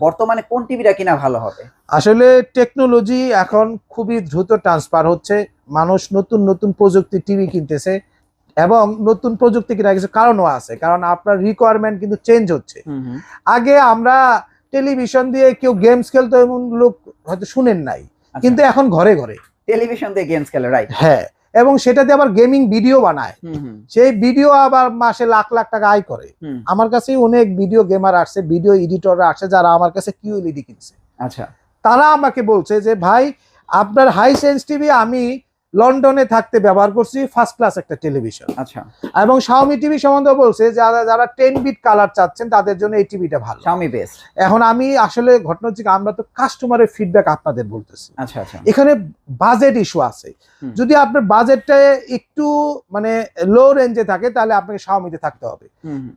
বর্তমানে কোন টিভিটা কিনা ভালো হবে? আসলে টেকনোলজি এখন খুবই দ্রুত ট্রান্সফার হচ্ছে। মানুষ নতুন নতুন প্রযুক্তি টিভি কিনতেছে এবং নতুন প্রযুক্তি কিনা কিছু কারণও আছে কারণ আপনার রিকোয়ারমেন্ট কিন্তু চেঞ্জ হচ্ছে। আগে আমরা টেলিভিশন দিয়ে কেউ গেমস খেলতো এমন লোক হয়তো শুনেন নাই আচ্ছা। কিন্তু এখন ঘরে ঘরে। টেলিভিশন দিয়ে গেমস খেলে রাইট হ্যাঁ। এবং সেটাতে আবার গেমিং ভিডিও বানায়। সেই ভিডিও আবার মাসে লাখ লাখ টাকা আয় করে। আমার কাছে অনেক ভিডিও গেমার আসছে ভিডিও এডিটররা আসছে যারা আমার কাছে কিউএলইডি কিনছে। আচ্ছা। তারা আমাকে বলছে যে ভাই আপনার হাই সেন্স টিভি আমি লন্ডনে থাকতে ব্যবহার করছি ফার্স্ট ক্লাস একটা টেলিভিশন আচ্ছা। এবং শাওমি টিভি সম্বন্ধে বলছে যারা যারা টেন বিট কালার চাচ্ছেন তাদের জন্য এই টিভিটা ভালো। শাওমি বেস্ট এখন আমি আসলে ঘটনা হচ্ছে আমরা তো কাস্টমারের ফিডব্যাক আপনাদের বলতেছি। আচ্ছা আচ্ছা। এখানে বাজেট ইস্যু আছে। যদি আপনার বাজেটটা একটু মানে লো রেঞ্জে থাকে তাহলে আপনাকে শাওমিতে থাকতে হবে।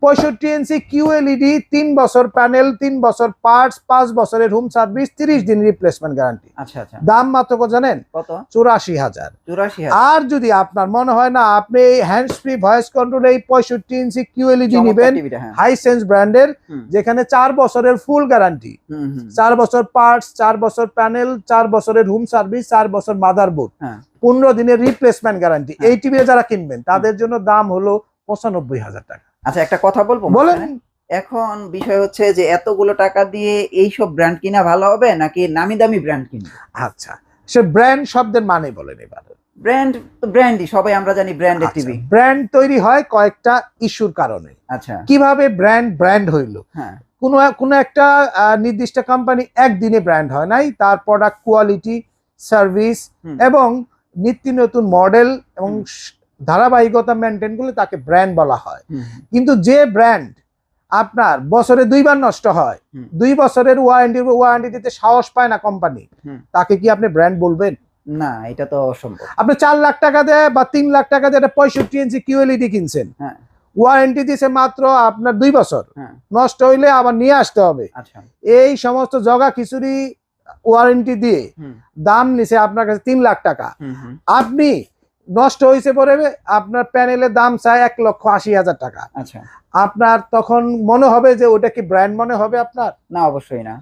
পঁয়ষট্টি ইঞ্চি কিউএলইডি তিন বছর প্যানেল তিন বছর পার্টস পাঁচ বছরের রুম সার্ভিস তিরিশ দিন রিপ্লেসমেন্ট গ্যারান্টি আচ্ছা আচ্ছা। দাম মাত্র কত জানেন? কত? চুরাশি হাজার। আর যদি আপনার মনে হয় না আপনি এই হ্যান্ডস ফ্রি ভয়েস কন্ট্রোল এই পঁয়ষট্টি ইঞ্চি কিউএলইডি নেবেন হাই সেন্স ব্র্যান্ডের যেখানে চার বছরের ফুল গ্যারান্টি হুম, হুম। চার বছর পার্টস চার বছর প্যানেল চার বছরের রুম সার্ভিস চার বছর মাদারবোর্ড হ্যাঁ। পনেরো দিনের রিপ্লেসমেন্ট গ্যারান্টি। এই টিভি যারা কিনবেন তাদের জন্য দাম হলো পঁচানব্বই হাজার টাকা। আচ্ছা একটা কথা বলব বলেন? এখন বিষয় হচ্ছে যে এতগুলো টাকা দিয়ে এইসব ব্র্যান্ড কিনা ভালো হবে নাকি নামি দামি ব্র্যান্ড কিনা আচ্ছা সে ব্র্যান্ড শব্দের মানে বলেন এবার। ব্র্যান্ড তো ব্র্যান্ডই সবাই আমরা জানি ব্র্যান্ডের টিভি ব্র্যান্ড তৈরি হয় কয়েকটা ইস্যুর কারণে। আচ্ছা। কীভাবে ব্র্যান্ড ব্র্যান্ড হইল? হ্যাঁ। কোনো কোনো একটা নির্দিষ্ট কোম্পানি একদিনে ব্র্যান্ড হয় নাই তার প্রোডাক্ট কোয়ালিটি সার্ভিস এবং নিত্য নতুন মডেল এবং ধারাবাহিকতা মেনটেন করলে তাকে ব্র্যান্ড বলা হয়। কিন্তু যে ব্র্যান্ড আপনার বছরে দুইবার নষ্ট হয়। দুই বছরের ওয়ারেন্টি ওয়ারেন্টি দিতে সাহস পায় না কোম্পানি তাকে কি আপনি ব্র্যান্ড বলবেন? না এটা তো অসম্ভব। আপনি চার লাখ টাকা দেয় বা তিন লাখ টাকা দিয়ে একটা পঁয়ষট্টি ইঞ্চি কিউএলইডি কিনছেন। হ্যাঁ। ওয়ারেন্টি দিছে মাত্র আপনার দুই বছর। হ্যাঁ। নষ্ট হইলে আবার নিয়ে আসতে হবে। আচ্ছা। এই সমস্ত জগা খিচুড়ি ওয়ারেন্টি দিয়ে দাম নিছে আপনার কাছে তিন লাখ টাকা। আপনি নষ্ট হয়েছে পরে আপনার প্যানেলের দাম চায় এক লক্ষ আশি হাজার টাকা। আচ্ছা। আপনার তখন মনে হবে যে ওটা কি ব্র্যান্ড মনে হবে আপনার? না অবশ্যই না।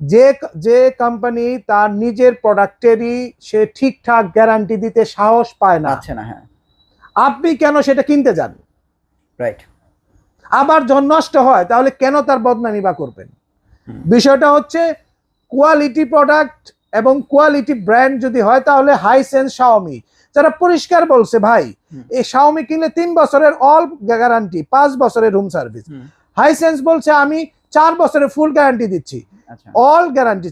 যে যে কোম্পানি তার নিজের প্রোডাক্টেরই সে ঠিকঠাক গ্যারান্টি দিতে সাহস পায় না। পাচ্ছে না হ্যাঁ। আপনি কেন সেটা কিনতে যান? রাইট আবার যখন নষ্ট হয় তাহলে কেন তার বদনামি বা করবেন? বিষয়টা হচ্ছে কোয়ালিটি প্রোডাক্ট এবং কোয়ালিটি ব্র্যান্ড যদি হয় তাহলে হাই সেন্স শাওমি। যারা পরিষ্কার বলছে ভাই এই শাওমি কিনলে তিন বছরের অল গ্যারান্টি পাঁচ বছরের রুম সার্ভিস হাই সেন্স বলছে আমি চার বছরের ফুল গ্যারান্টি দিচ্ছি। আচ্ছা। অল গ্যারান্টি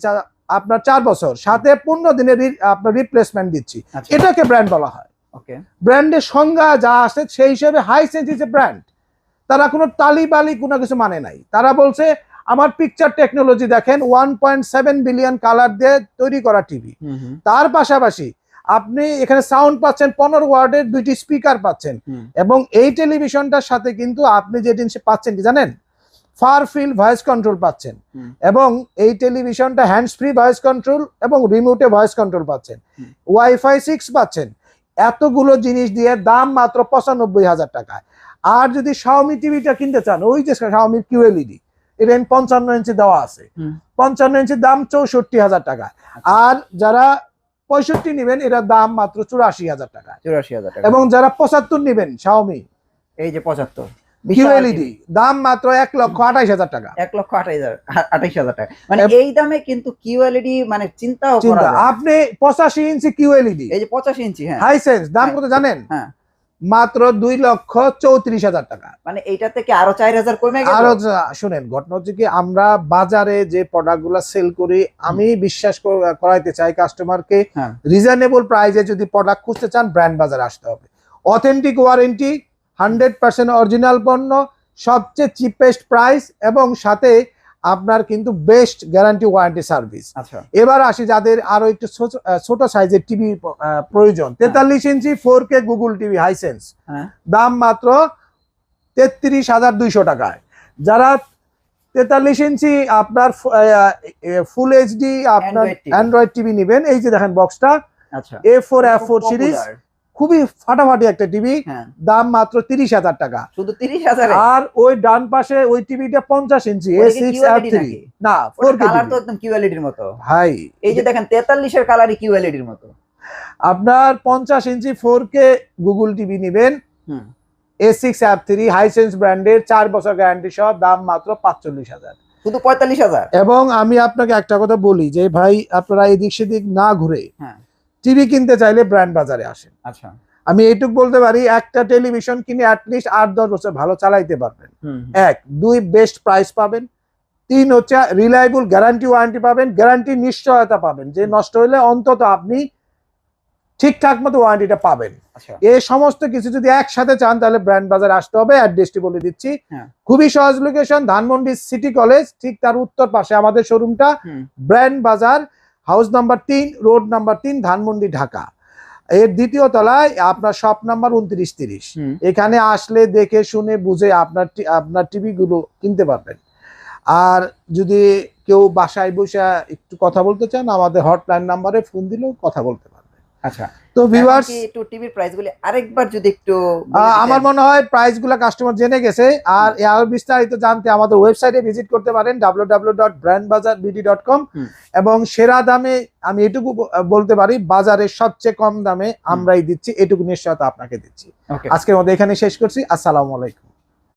আপনার চার বছর সাথে পনেরো দিনের আপনার রিপ্লেসমেন্ট দিচ্ছি। আচ্ছা। এটাকে ব্র্যান্ড বলা হয়। ব্র্যান্ডের সংজ্ঞা যা আছে সেই হিসেবে Hisense is a brand তারা কোনো তালি বালি কোনো কিছু মানে নাই। তারা বলছে আমার পিকচার টেকনোলজি দেখেন one point seven billion colour দিয়ে তৈরি করা টিভি তার পাশাপাশি আপনি এখানে সাউন্ড পাচ্ছেন পনেরো ওয়ার্ডের দুইটি স্পিকার পাচ্ছেন। এবং এই টেলিভিশনটার সাথে কিন্তু আপনি যে জিনিস পাচ্ছেন কি জানেন? ফার ফিল ভয়েস কন্ট্রোল পাচ্ছেন। এবং এই টেলিভিশনটা হ্যান্ডস ফ্রি ভয়েস কন্ট্রোল এবং রিমোটে ভয়েস কন্ট্রোল পাচ্ছেন। ওয়াইফাই সিক্স পাচ্ছেন। এতগুলো জিনিস দিয়ে দাম মাত্র পঁচানব্বই হাজার টাকা আর যদি শাওমি টিভিটা কিনতে চান ওই যে শাওমি কিউএলইডি এটা পঞ্চান্ন ইঞ্চি দেওয়া আছে। পঞ্চান্ন ইঞ্চির দাম চৌষট্টি হাজার টাকা। আর যারা পঁয়ষট্টি নেবেন এটার দাম মাত্র চুরাশি হাজার টাকা। চুরাশি হাজার টাকা। এবং যারা পঁচাত্তর নেবেন শাওমি এই যে পঁচাত্তর। কিউএলইডি দাম মাত্র এক লক্ষ আঠাইশ হাজার টাকা। এক লক্ষ আঠাইশ হাজার আঠাইশ হাজার টাকা। মানে এই দামে কিন্তু কিউএলইডি মানে চিন্তাও চিন্তা। আপনি পঁচাশি ইঞ্চি কিউএলইডি এই যে পঁচাশি ইঞ্চি হ্যাঁ। হাই দাম কত জানেন? হ্যাঁ। মাত্র দুই লক্ষ চৌত্রিশ হাজার টাকা। মানে এইটা থেকে আরও চার হাজার কমে গেল? আরও শুনেন ঘটনা হচ্ছে কি আমরা বাজারে যে প্রোডাক্ট সেল করি আমি বিশ্বাস কর- করাইতে চাই কাস্টমারকে। রিজনেবল প্রাইসে যদি প্রোডাক্ট খুঁজতে চান ব্র্যান্ড বাজারে আসতে হবে। Authentic warranty hundred percent original পণ্য সবচেয়ে চিপেস্ট প্রাইস এবং সাথে আপনার কিন্তু বেস্ট গ্যারান্টি ওয়ারেন্টি সার্ভিস এবার আসি যাদের আরও একটু ছোট- সাইজের টিভি প্রয়োজন। তেতাল্লিশ ইঞ্চি four K Google TV Hisense হ্যাঁ। দাম মাত্র তেত্রিশ হাজার দুইশো টাকায়। যারা তেতাল্লিশ ইঞ্চি আপনার ফুল এইচডি আপনার অ্যান্ড্রয়েড টিভি নেবেন এই যে দেখেন বক্সটা আচ্ছা। A four F four series. খুবই ফাটাফাটি একটা টিভি হ্যাঁ। দাম মাত্র তিরিশ হাজার টাকা। শুধু তিরিশ হাজারে? আর ওই ডান পাশে ওই টিভিটা পঞ্চাশ ইঞ্চি নাকি? না কালার তো একদম কিউএলইডির মতো। ভাই এই যে দেখেন তেতাল্লিশের কালারই কিউএলইডির মতো। আপনার পঞ্চাশ ইঞ্চি ফোর কে গুগল টিভি নেবেন। হুম। A six app three Hisense ব্র্যান্ডের চার বছর গ্যারান্টি সহ দাম মাত্র পাঁচচল্লিশ হাজার। শুধু পঁয়তাল্লিশ হাজার? এবং আমি আপনাকে একটা কথা বলি যে ভাই আপনারা এদিক সেদিক না ঘুরে হ্যাঁ। টিভি কিনতে চাইলে ব্র্যান্ড বাজারে আসেন। আচ্ছা। আমি এইটুক বলতে পারি একটা টেলিভিশন কিনে অ্যাটলিস্ট আট দশ বছর ভালো চালাইতে পারবেন। এক দুই বেস্ট প্রাইস পাবেন। তিন হচ্ছে রিলায়েবল গ্যারান্টি ওয়ারেন্টি পাবেন। গ্যারান্টি নিশ্চয়তা পাবেন যে নষ্ট হলে অন্তত আপনি ঠিকঠাক মতো ওয়ারেন্টিটা পাবেন। আচ্ছা। এই সমস্ত কিছু যদি একসাথে চান তাহলে ব্র্যান্ড বাজার আসতে হবে অ্যাড্রেসটি বলে দিচ্ছি। হ্যাঁ। খুবই সহজ লোকেশন ধানমন্ডি সিটি কলেজ ঠিক তার উত্তর পাশে আমাদের শোরুমটা ব্র্যান্ড বাজার হাউস নাম্বার তিন রোড নাম্বার তিন ধানমন্ডি ঢাকা। এর দ্বিতীয় তলায় আপনার শপ নাম্বার উনত্রিশ তিরিশ। এখানে আসলে দেখে শুনে বুঝে আপনার আপনার টিভি গুলো কিনতে পারবেন। আর যদি কেউ বাসায় বসে একটু কথা বলতে চান আমাদের হটলাইন নাম্বারে ফোন দিলেও কথা বলতে আচ্ছা। তো ভিউয়ার্স একটু টিভির প্রাইস গুলি আরেকবার যদি একটু আমার মনে হয় প্রাইসগুলা কাস্টমার জেনে গেছে। আর আরও বিস্তারিত জানতে আমাদের ওয়েবসাইটে ভিজিট করতে পারেন কম এবং সেরা দামে আমি এটুকু বলতে পারি বাজারের সবচেয়ে কম দামে আমরাই দিচ্ছি এটুকু নিশ্চয়তা আপনাকে দিচ্ছি। আজকের মধ্যে এখানে শেষ করছি আসসালামু আলাইকুম।